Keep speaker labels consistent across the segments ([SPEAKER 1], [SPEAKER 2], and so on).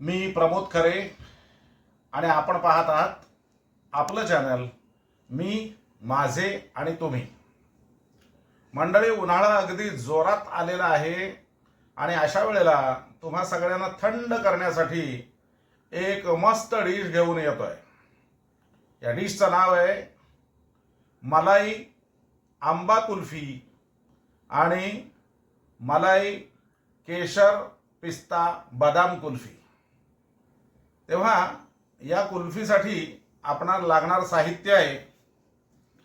[SPEAKER 1] मी प्रमोद खरे आणि आपण पाहत आहात आपलं चॅनल मी माझे आणि तुम्ही. मंडळी उन्हाळा अगदी जोरात आलेला आहे आणि अशा वेळेला तुम्हा सगळ्यांना थंड करण्यासाठी एक मस्त डिश घेऊन येतोय. या डिशचं नाव आहे मलाई आंबा कुल्फी आणि मलाई केशर पिस्ता बदाम कुल्फी. तेव्हा या कुल्फीसाठी आपणाला लागणार साहित्य आहे.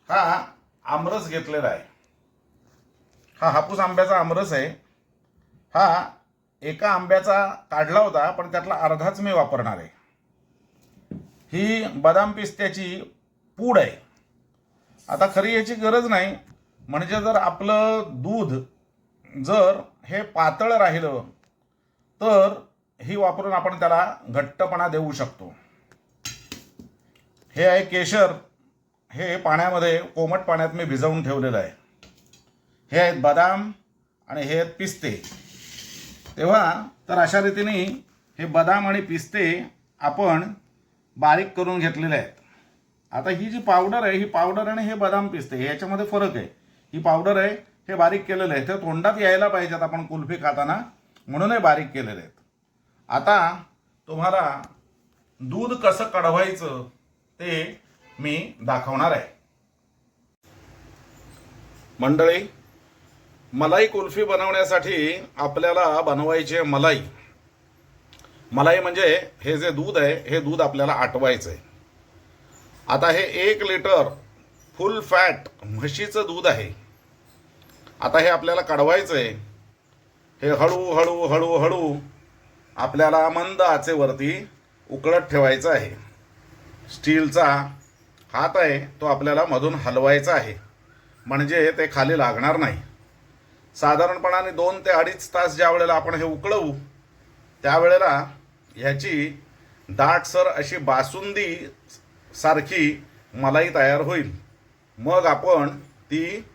[SPEAKER 1] हा आमरस घेतलेला आहे. हा हापूस आंब्याचा आमरस आहे. हा एका आंब्याचा काढला होता पण त्यातला अर्धाच मी वापरणार आहे. ही बदाम पिस्त्याची पूड आहे. आता खरी याची गरज नाही. म्हणजे जर आपलं दूध जर हे पातळ राहिलं तर ही वापरून आपण त्याला घट्टपणा देऊ शकतो. हे आहे केशर. हे पाण्यामध्ये कोमट पाण्यात मी भिजवून ठेवलेलं आहे. हे आहेत बदाम आणि हे आहेत पिस्ते. तेव्हा तर अशा रीतीने हे बदाम आणि पिस्ते आपण बारीक करून घेतलेले आहेत. आता ही जी पावडर आहे ही पावडर आणि हे बदाम पिस्ते याच्यामध्ये फरक आहे. ही पावडर आहे हे बारीक केलेलं आहे. ते तोंडात यायला पाहिजेत आपण कुल्फी खाताना म्हणून हे बारीक केलेले आहेत. आता तुम्हाला दूध कसं कढवायचं ते मी दाखवणार आहे. मंडळी मलाई कुल्फी बनवण्यासाठी आपल्याला बनवायची मलाई. मलाई म्हणजे हे जे दूध आहे हे दूध आपल्याला आटवायचं आहे. आता हे एक लिटर फुल फॅट म्हशीचं दूध आहे. आता हे आपल्याला काढवायचं आहे. हे हळू हळू हळू हळू आपल्याला मंद आचेवरती उकळत ठेवायचं आहे. स्टीलचा हात आहे तो आपल्याला मधून हलवायचा आहे. म्हणजे ते खाली लागणार नाही. साधारणपणाने दोन ते अडीच तास ज्या वेळेला आपण हे उकळवू त्यावेळेला ह्याची दाटसर अशी बासुंदी सारखी मलाई तयार होईल. मग आपण ती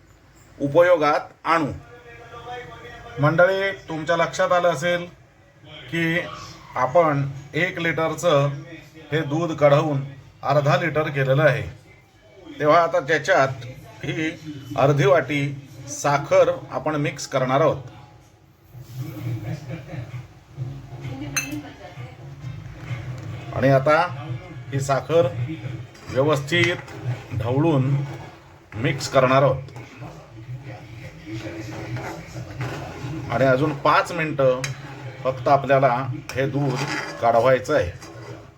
[SPEAKER 1] उपयोगात आणू. मंडळी तुमच्या लक्षात आलं असेल? की आपण एक लिटरचं हे दूध कढवून अर्धा लिटर केलेलं आहे. तेव्हा आता त्याच्यात ही अर्धी वाटी साखर आपण मिक्स करणार आहोत. आणि आता ही साखर व्यवस्थित ढवळून मिक्स करणार आहोत. आणि अजून पाच मिनटं फक्त आपल्याला हे दूध काढवायचं आहे.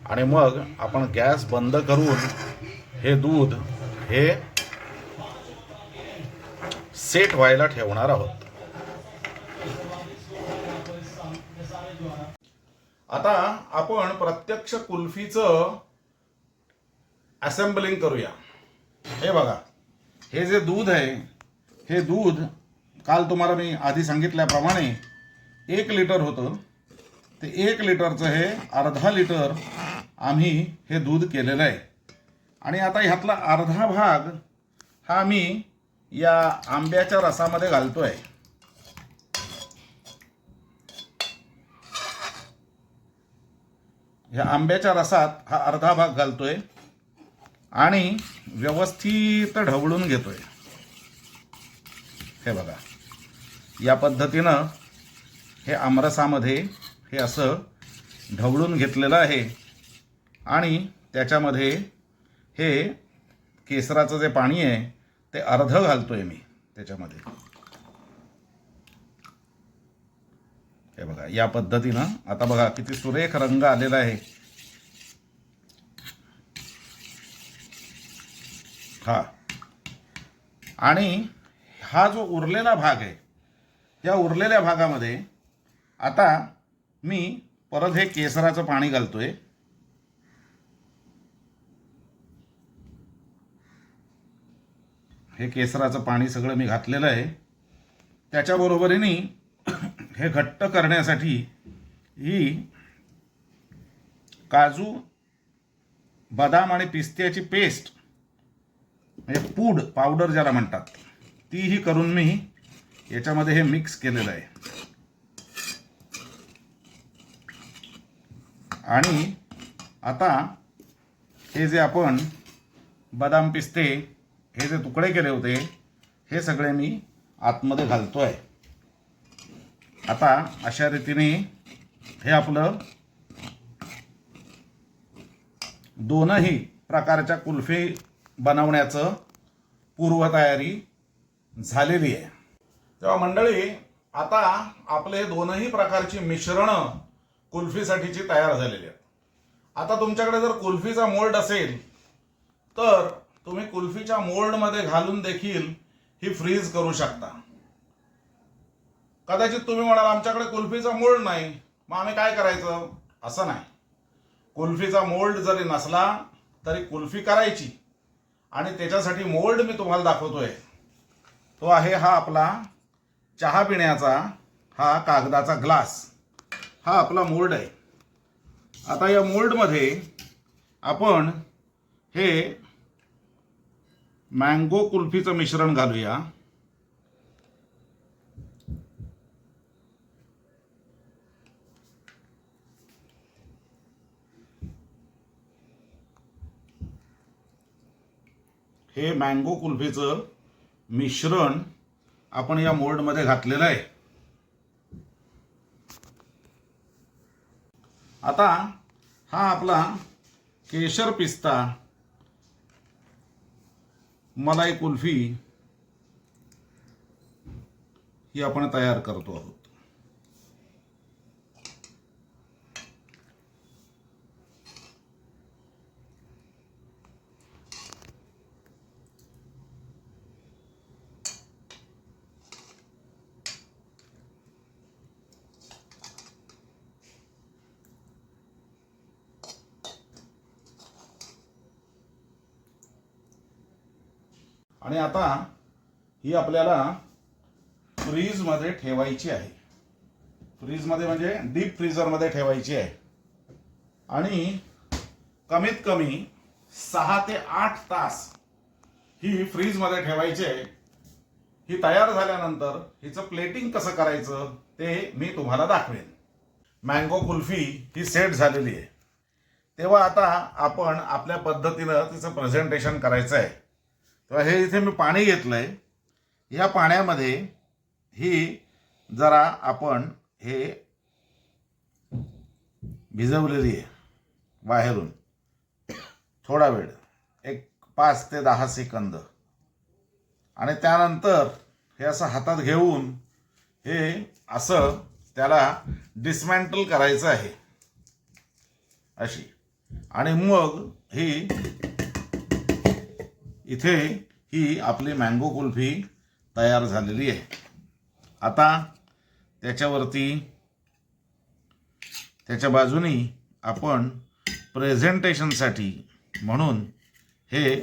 [SPEAKER 1] आणि मग आपण गॅस बंद करून हे दूध हे सेट व्हायला ठेवणार आहोत. आता आपण प्रत्यक्ष कुल्फीचं असेंबलिंग करूया. हे बघा हे जे दूध आहे हे दूध काल तुम्हाला मी आधी सांगितल्याप्रमाणे एक लिटर होतं. ते एक लिटरचं हे अर्धा लिटर आम्ही हे दूध केलेलं आहे. आणि आता ह्यातला अर्धा भाग हा मी या आंब्याच्या रसामध्ये घालतो आहे ह्या आंब्याच्या रसात हा अर्धा भाग घालतोय आणि व्यवस्थित ढवळून घेतोय. हे बघा. या पद्धतीनं हे आमरसामध्ये हे असं ढवळून घेतलेलं आहे. आणि त्याच्यामध्ये हे केसराचं जे पाणी आहे ते अर्ध घालतोय मी त्याच्यामध्ये. हे बघा या पद्धतीनं आता बघा किती सुरेख रंग आलेला आहे. हा. आणि हा जो उरलेला भाग आहे या उरलेल्या भागामध्ये आता मी परत हे केसराचं पाणी घालतोय. हे केसराचं पाणी सगळं मी घातलेलं आहे. त्याच्याबरोबरीने हे घट्ट करण्यासाठी ही काजू बदाम आणि पिस्त्याची पेस्ट म्हणजे पूड पावडर ज्याला म्हणतात तीही करून मी याच्यामध्ये हे मिक्स केलेलं आहे. आणि आता हे जे आपण बदाम पिस्ते हे जे तुकडे केले होते हे सगळे मी आतमध्ये घालतो आहे आता अशा रीतीने हे आपलं दोनही प्रकारच्या कुल्फी बनवण्याचं पूर्वतयारी झालेली आहे. तेव्हा मंडळी आता आपले दोनही प्रकारची मिश्रणं कुल्फीसाठीची तयार झालेली आहेत. आता तुमच्याकडे जर कुल्फीचा मोल्ड असेल तर तुम्ही कुल्फीच्या मोल्डमध्ये घालून देखील ही फ्रीज करू शकता. कदाचित तुम्ही म्हणाल आमच्याकडे कुल्फीचा मोल्ड नाही. मग आम्ही काय करायचं? असं नाही. कुल्फीचा मोल्ड जरी नसला तरी कुल्फी करायची. आणि त्याच्यासाठी मोल्ड मी तुम्हाला दाखवतोय. तो आहे हा आपला चहा पिण्याचा हा कागदाचा ग्लास. हा आपला मोल्ड आहे. आता या मोल्डमध्ये आपण हे मँगो कुल्फीचं मिश्रण घालूया. हे मँगो कुल्फीचं मिश्रण आपण या मोल्डमध्ये घातलेलं आहे. आता हा आपला केशर पिस्ता मलाई कुल्फी ही आपण तयार करतो आहोत. आणि आता ही आपल्याला फ्रीजमध्ये ठेवायची आहे. फ्रीजमध्ये म्हणजे डीप फ्रीजरमध्ये ठेवायची आहे. आणि कमीत कमी सहा ते आठ तास ही फ्रीजमध्ये ठेवायची आहे. ही तयार झाल्यानंतर हिचं प्लेटिंग कसं करायचं ते मी तुम्हाला दाखवेन. मँगो कुल्फी ही सेट झालेली आहे. तेव्हा आता आपण आपल्या पद्धतीनं तिचं प्रेझेंटेशन करायचं आहे. तेव्हा हे इथे मी पाणी घेतलंय. ह्या पाण्यामध्ये ही जरा आपण हे भिजवलेली आहे बाहेरून. थोडा वेळ एक पाच ते दहा सेकंद. आणि त्यानंतर हे असं हातात घेऊन हे असं त्याला डिस्मॅन्टल करायचं आहे. अशी. आणि मग ही इथे ही आपली मँगो कुल्फी तयार झालेली आहे. आता त्याच्यावरती त्याच्या बाजूनी आपण प्रेझेंटेशनसाठी म्हणून हे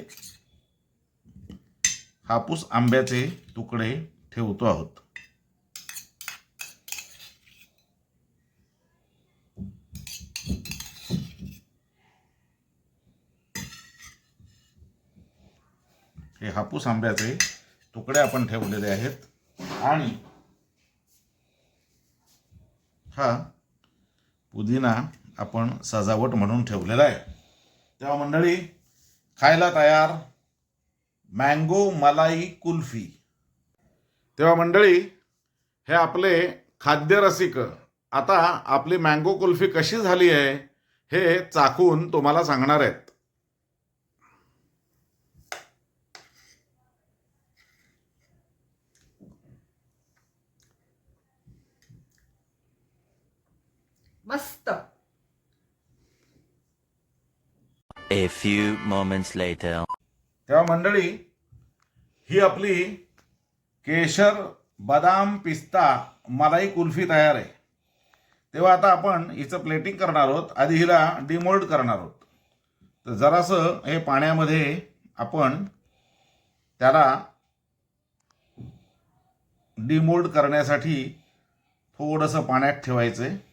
[SPEAKER 1] हापूस आंब्याचे तुकडे ठेवतो आहोत. हे हापूस आंब्याचे तुकडे आपण ठेवलेले आहेत. आणि हा पुदिना आपण सजावट म्हणून ठेवलेला आहे. तेव्हा मंडळी खायला तयार मँगो मलाई कुल्फी. तेव्हा मंडळी हे आपले खाद्यरसिक आता आपली मँगो कुल्फी कशी झाली आहे हे चाखून तुम्हाला सांगणार आहेत.
[SPEAKER 2] मस्त.
[SPEAKER 3] A few moments later.
[SPEAKER 1] तेव्हा मंडळी ही आपली केशर बदाम पिस्ता मलाई कुल्फी तयार आहे. तेव्हा आता आपण हिचं प्लेटिंग करणार आहोत. आधी हिला डिमोल्ड करणार आहोत. तर जरासं हे पाण्यामध्ये आपण त्याला डिमोल्ड करण्यासाठी थोडंसं पाण्यात ठेवायचं आहे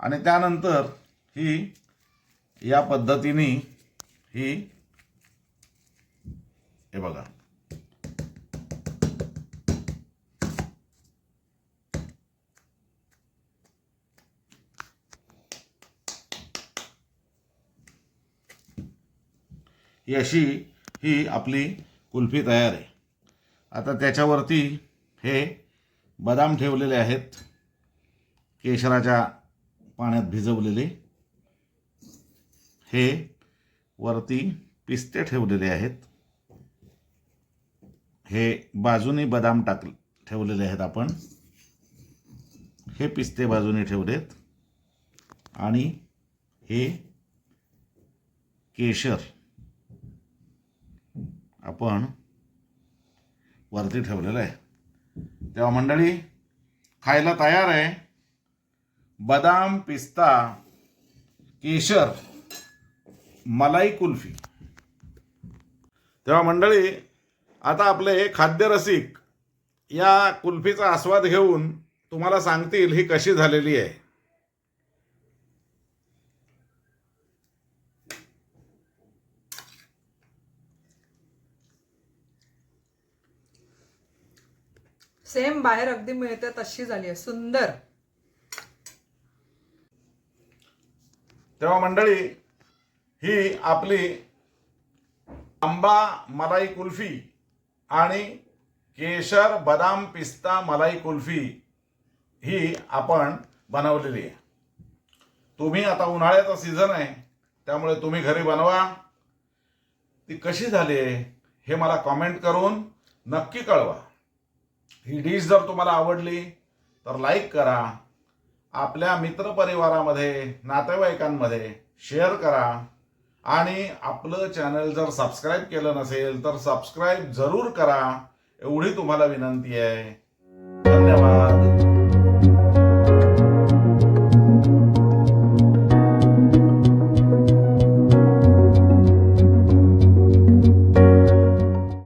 [SPEAKER 1] आणि त्यानंतर ही या पद्धतीने ही हे बघा. ही अशी ही आपली कुल्फी तयार आहे. आता त्याच्यावरती हे बदाम ठेवलेले आहेत केशराच्या पाण्यात भिजवलेले. हे वरती पिस्ते ठेवलेले आहेत. हे बाजूने बदाम टाक ठेवलेले आहेत आपण. हे पिस्ते बाजूने ठेवलेत. आणि हे केशर आपण वरती ठेवलेलं आहे. तेव्हा मंडळी खायला तयार आहे. बदाम पिस्ता केशर मलाई कुल्फी. तेव्हा मंडळी आता आपले खाद्यरसिक या कुल्फीचा आस्वाद घेऊन तुम्हाला सांगतील ही कशी झालेली आहे.
[SPEAKER 2] सेम बाहेर अगदी मिळते तशी झाली आहे. सुंदर.
[SPEAKER 1] तेव्हा मंडळी ही आपली आंबा मलाई कुल्फी आणि केशर बदाम पिस्ता मलाई कुल्फी ही आपण बनवलेली आहे. तुम्ही आता उन्हाळ्याचा सीझन आहे त्यामुळे तुम्ही घरी बनवा. ती कशी झाली आहे हे मला कॉमेंट करून नक्की कळवा. ही डिश जर तुम्हाला आवडली तर लाईक करा. आपल्या मित्रपरिवारामध्ये नातेवाईकांमध्ये शेअर करा. आणि आपलं चॅनल जर सबस्क्राईब केलं नसेल तर सबस्क्राईब जरूर करा. एवढी तुम्हाला विनंती आहे.